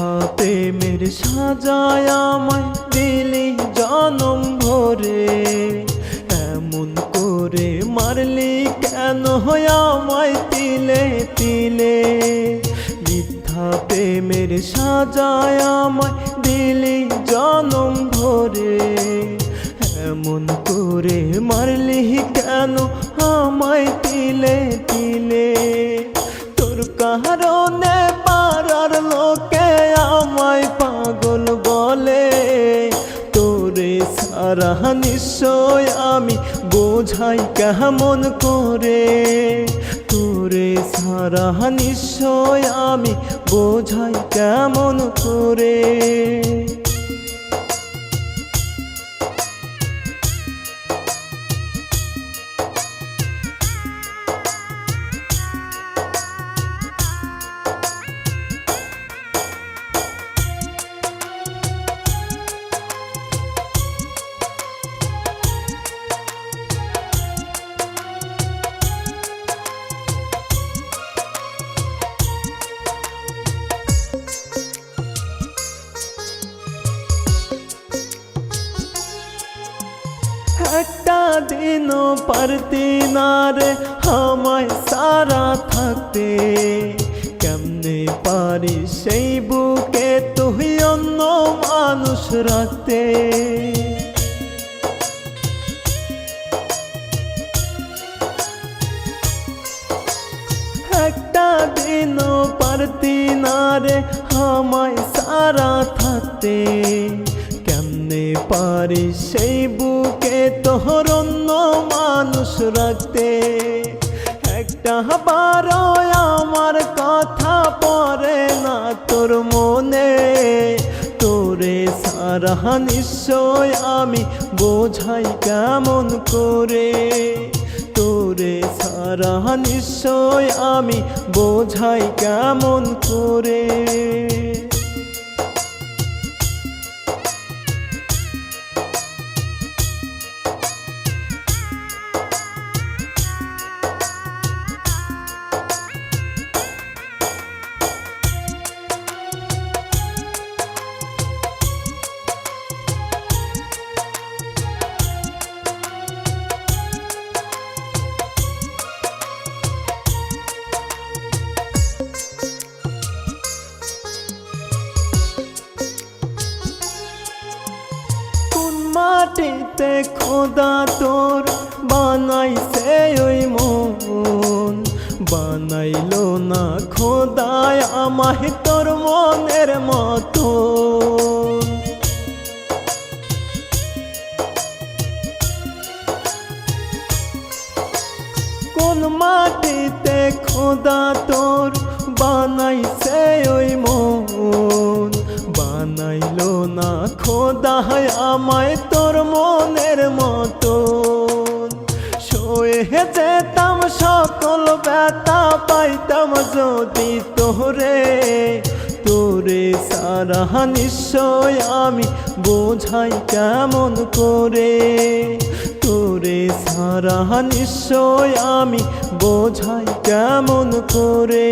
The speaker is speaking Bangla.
মিথ্যা প্রেমের সাজায় আমায় দিলি জনম ভরে। এমন করে মারলি কেন আমায় তিলে তিলে? মিথ্যা প্রেমের সাজায় আমায় দিলি জনম ভরে। এমন করে মারলি সারা নিশ্চয় আমি বোঝাই কাহা মন করে? তোরে সারা নিশ্চয় আমি বোঝাই কেমন করে? একটা দিনও পারতি না রে, আমায় সারা থাকতে। কেমনে পারি সেই বুকে তুই অন্য মানুষ রাখতে? একটা দিনও পারতি না রে, আমায় সারা থাকতে। পারি সেই বুকে তোর অন্য মানুষ রাখতে। একটা বারো আমার কথা পরে না তোর মনে। তোরে সারা নিশ্চয় আমি বোঝাই কেমন করে। তোরে সারা নিশ্চয় আমি বোঝাই কেমন করে। মাটিতে খোদা তোর বানাইছে ওই মন। বানাইল না খোদায় আমায় তোর মনের মতো। কোন মাটিতে খোদা তোর বানাইছে না খোদা আমায় তোর মনের মতো। শোয়ে যেতাম সকল ব্যথা পাইতাম যদি তোরে তোরে সারা নিশ্চয় আমি বোঝাই কেমন করে। তোরে সারা নিশ্চয় আমি বোঝাই কেমন করে।